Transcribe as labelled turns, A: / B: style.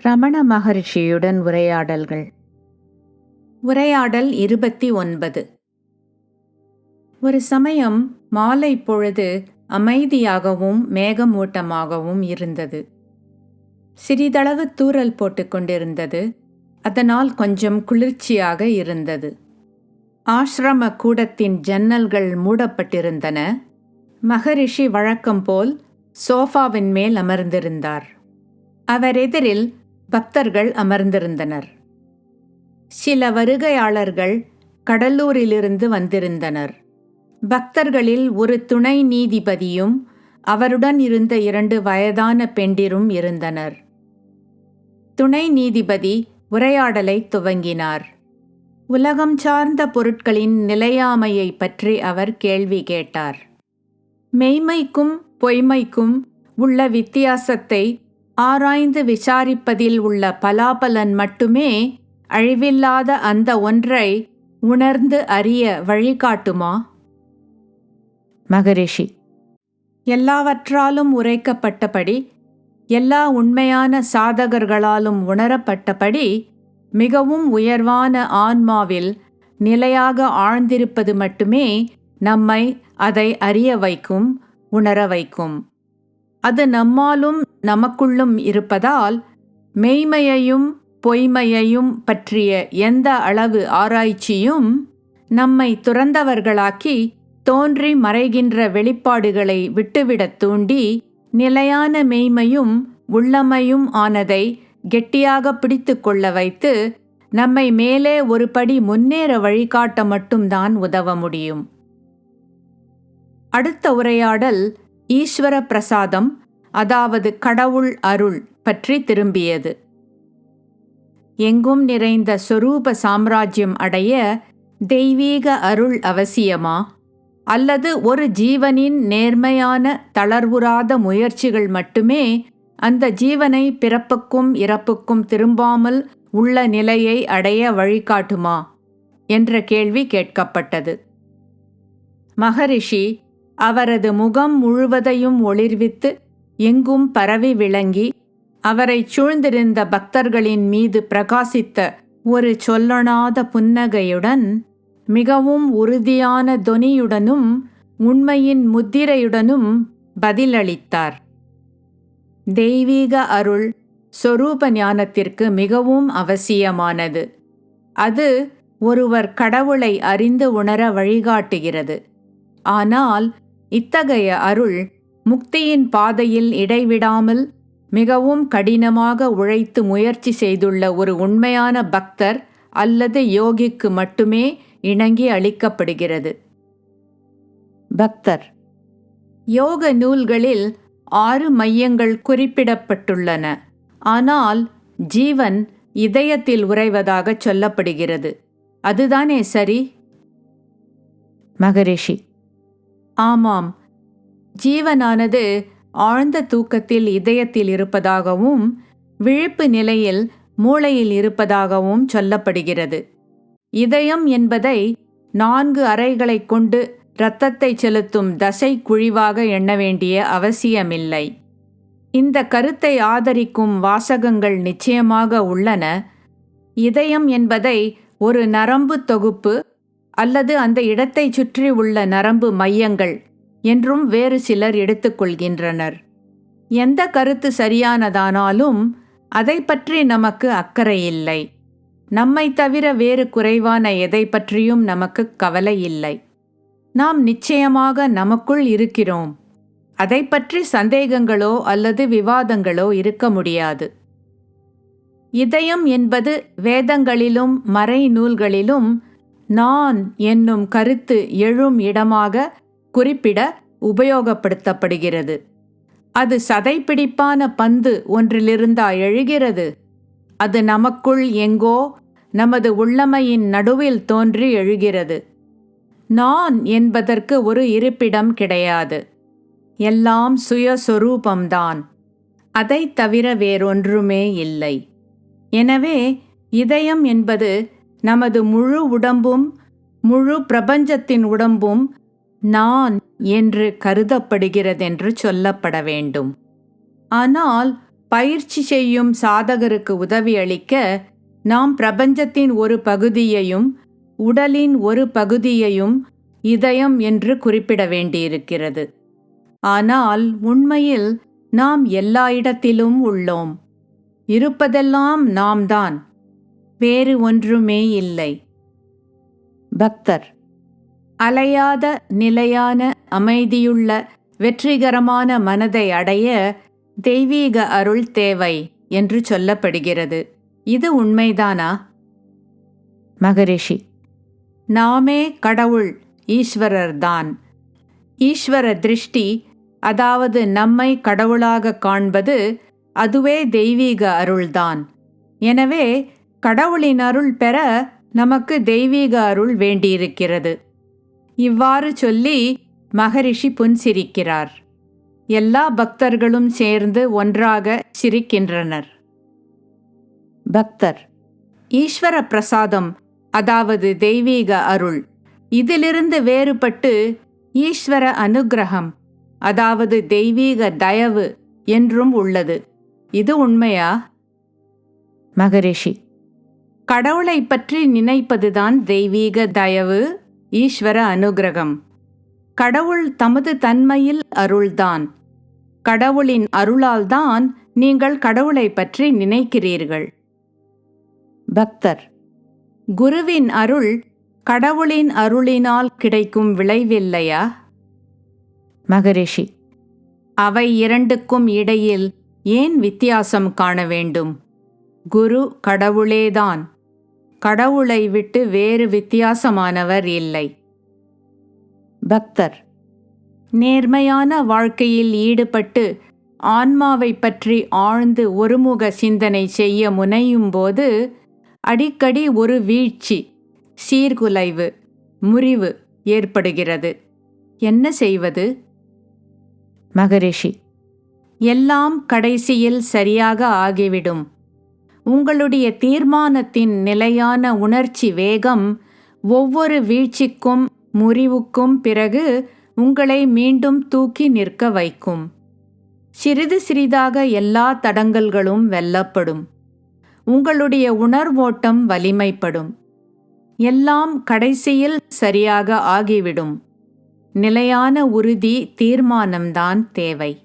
A: ரமண மகரிஷியுடன் உரையாடல்கள். உரையாடல் இருபத்தி ஒன்பது. ஒரு சமயம் மாலை பொழுது அமைதியாகவும் மேகமூட்டமாகவும் இருந்தது. சிறிதளவு தூறல் போட்டுக்கொண்டிருந்தது அதனால் கொஞ்சம் குளிர்ச்சியாக இருந்தது. ஆசிரம கூடத்தின் ஜன்னல்கள் மூடப்பட்டிருந்தன. மகரிஷி வழக்கம் போல் சோஃபாவின் மேல் அமர்ந்திருந்தார். அவர் எதிரில் பக்தர்கள் அமர்ந்திருந்தனர். சில வருகையாளர்கள் கடலூரிலிருந்து வந்திருந்தனர். பக்தர்களில் ஒரு துணை நீதிபதியும் அவருடன் இருந்த இரண்டு வயதான பெண்டிரும் இருந்தனர். துணை நீதிபதி உரையாடலை துவங்கினார். உலகம் சார்ந்த பொருட்களின் நிலையாமையை பற்றி அவர் கேள்வி கேட்டார். மெய்மைக்கும் பொய்மைக்கும் உள்ள வித்தியாசத்தை ஆராய்ந்து விசாரிப்பதில் உள்ள பலாபலன் மட்டுமே அழிவில்லாத அந்த ஒன்றை உணர்ந்து அறிய வழிகாட்டுமா? மகரிஷி எல்லாவற்றாலும் உரைக்கப்பட்டபடி எல்லா உண்மையான சாதகர்களாலும் உணரப்பட்டபடி மிகவும் உயர்வான ஆன்மாவில் நிலையாக ஆழ்ந்திருப்பது மட்டுமே நம்மை அதை அறிய வைக்கும் உணர வைக்கும். அது நம்மாலும் நமக்குள்ளும் இருப்பதால் மெய்மையையும் பொய்மையையும் பற்றிய எந்த அளவு ஆராய்ச்சியும் நம்மை துறந்தவர்களாக்கி தோன்றி மறைகின்ற வெளிப்பாடுகளை விட்டுவிடத் தூண்டி நிலையான மெய்மையும் உள்ளமையும் ஆனதை கெட்டியாக பிடித்து கொள்ள வைத்து நம்மை மேலே ஒரு படி முன்னேற வழிகாட்ட மட்டும்தான் உதவ முடியும். அடுத்த உரையாடல் ஈஸ்வர பிரசாதம் அதாவது கடவுள் அருள் பற்றி திரும்பியது. எங்கும் நிறைந்த சொரூப சாம்ராஜ்யம் அடைய தெய்வீக அருள் அவசியமா? அல்லது ஒரு ஜீவனின் நேர்மையான தளர்வுறாத முயற்சிகள் மட்டுமே அந்த ஜீவனை பிறப்புக்கும் இறப்புக்கும் திரும்பாமல் உள்ள நிலையை அடைய வழிகாட்டுமா? என்ற கேள்வி கேட்கப்பட்டது. மகரிஷி அவரது முகம் முழுவதையும் ஒளிர்வித்து எங்கும் பரவி விளங்கி அவரைச் சூழ்ந்திருந்த பக்தர்களின் மீது பிரகாசித்த ஒரு சொல்லொணாத புன்னகையுடன் மிகவும் உறுதியான தொனியுடனும் உண்மையின் முத்திரையுடனும் பதிலளித்தார். தெய்வீக அருள் சொரூப ஞானத்திற்கு மிகவும் அவசியமானது. அது ஒருவர் கடவுளை அறிந்து உணர வழிகாட்டுகிறது. ஆனால் இத்தகைய அருள் முக்தியின் பாதையில் இடைவிடாமல் மிகவும் கடினமாக உழைத்து முயற்சி செய்துள்ள ஒரு உண்மையான பக்தர் அல்லது யோகிக்கு மட்டுமே இணங்கி அளிக்கப்படுகிறது. பக்தர். யோக நூல்களில் ஆறு மையங்கள் குறிப்பிடப்பட்டுள்ளன. ஆனால் ஜீவன் இதயத்தில் உறைவதாக சொல்லப்படுகிறது. அதுதானே சரி? மகரிஷி. ஆமாம். ஜீவனானது ஆழ்ந்த தூக்கத்தில் இதயத்தில் இருப்பதாகவும் விழிப்பு நிலையில் மூளையில் இருப்பதாகவும் சொல்லப்படுகிறது. இதயம் என்பதை நான்கு அறைகளைக் கொண்டு இரத்தத்தை செலுத்தும் தசை குழிவாக எண்ண வேண்டிய அவசியமில்லை. இந்த கருத்தை ஆதரிக்கும் வாசகங்கள் நிச்சயமாக உள்ளன. இதயம் என்பதை ஒரு நரம்பு தொகுப்பு அல்லது அந்த இடத்தை சுற்றி உள்ள நரம்பு மையங்கள் என்றும் வேறு சிலர் எடுத்துக்கொள்கின்றனர். எந்த கருத்து சரியானதானாலும் அதை பற்றி நமக்கு அக்கறை இல்லை. நம்மை தவிர வேறு குறைவான எதை பற்றியும் நமக்கு கவலை இல்லை. நாம் நிச்சயமாக நமக்குள் இருக்கிறோம். அதை பற்றி சந்தேகங்களோ அல்லது விவாதங்களோ இருக்க முடியாது. இதயம் என்பது வேதங்களிலும் மறை நூல்களிலும் நான் என்னும் கருத்து எழும் இடமாக குறிப்பிட உபயோகப்படுத்தப்படுகிறது. அது சதைப்பிடிப்பான பந்து ஒன்றிலிருந்தா எழுகிறது. அது நமக்குள் எங்கோ நமது உள்ளமையின் நடுவில் தோன்றி எழுகிறது. நான் என்பதற்கு ஒரு இருப்பிடம் கிடையாது. எல்லாம் சுயஸ்வரூபம்தான். அதை தவிர வேறொன்றுமே இல்லை. எனவே இதயம் என்பது நமது முழு உடம்பும் முழு பிரபஞ்சத்தின் உடம்பும் நான் என்று கருதப்படுகிறதென்று சொல்லப்பட வேண்டும். ஆனால் பயிற்சி செய்யும் சாதகருக்கு உதவி அளிக்க நாம் பிரபஞ்சத்தின் ஒரு பகுதியையும் உடலின் ஒரு பகுதியையும் இதயம் என்று குறிப்பிட வேண்டியிருக்கிறது. ஆனால் உண்மையில் நாம் எல்லா இடத்திலும் உள்ளோம். இருப்பதெல்லாம் நாம்தான். வேறு ஒன்றுமே இல்லை பக்தர். அலையாத நிலையான அமைதியுள்ள வெற்றிகரமான மனதை அடைய தெய்வீக அருள் தேவை என்று சொல்லப்படுகிறது. இது உண்மைதானா? மகரிஷி. நாமே கடவுள் ஈஸ்வரர்தான் ஈஸ்வர திருஷ்டி அதாவது நம்மை கடவுளாக காண்பது அதுவே தெய்வீக அருள்தான். எனவே கடவுளின் அருள் பெற நமக்கு தெய்வீக அருள் வேண்டியிருக்கிறது. இவ்வாறு சொல்லி மகரிஷி புன்சிரிக்கிறார். எல்லா பக்தர்களும் சேர்ந்து ஒன்றாக சிரிக்கின்றனர். பக்தர் ஈஸ்வர பிரசாதம் அதாவது தெய்வீக அருள் இதிலிருந்து வேறுபட்டு ஈஸ்வர அனுக்கிரகம் அதாவது தெய்வீக தயவு என்றும் உள்ளது. இது உண்மையா? மகரிஷி கடவுளை பற்றி நினைப்பதுதான் தெய்வீக தயவு ஈஸ்வர அனுக்கிரகம் கடவுள் தமது தன்மையில் அருள்தான். கடவுளின் அருளால்தான் நீங்கள் கடவுளை பற்றி நினைக்கிறீர்கள். பக்தர். குருவின் அருள் கடவுளின் அருளினால் கிடைக்கும் விளைவில்லையா? மகரிஷி. அவை இரண்டுக்கும் இடையில் ஏன் வித்தியாசம் காண வேண்டும்? குரு கடவுளேதான். கடவுளை விட்டு வேறு வித்தியாசமானவர் இல்லை. பக்தர். நேர்மையான வாழ்க்கையில் ஈடுபட்டு ஆன்மாவை பற்றி ஆழ்ந்து ஒருமுக சிந்தனை செய்ய முனையும் போது அடிக்கடி ஒரு வீழ்ச்சி சீர்குலைவு முறிவு ஏற்படுகிறது. என்ன செய்வது? மகரிஷி. எல்லாம் கடைசியில் சரியாக ஆகிவிடும். உங்களுடைய தீர்மானத்தின் நிலையான உணர்ச்சி வேகம் ஒவ்வொரு வீழ்ச்சிக்கும் முறிவுக்கும் பிறகு உங்களை மீண்டும் தூக்கி நிற்க வைக்கும். சிறிது சிறிதாக எல்லா தடங்கல்களும் வெல்லப்படும். உங்களுடைய உணர்வோட்டம் வலிமைப்படும். எல்லாம் கடைசியில் சரியாக ஆகிவிடும். நிலையான உறுதி தீர்மானம்தான் தேவை.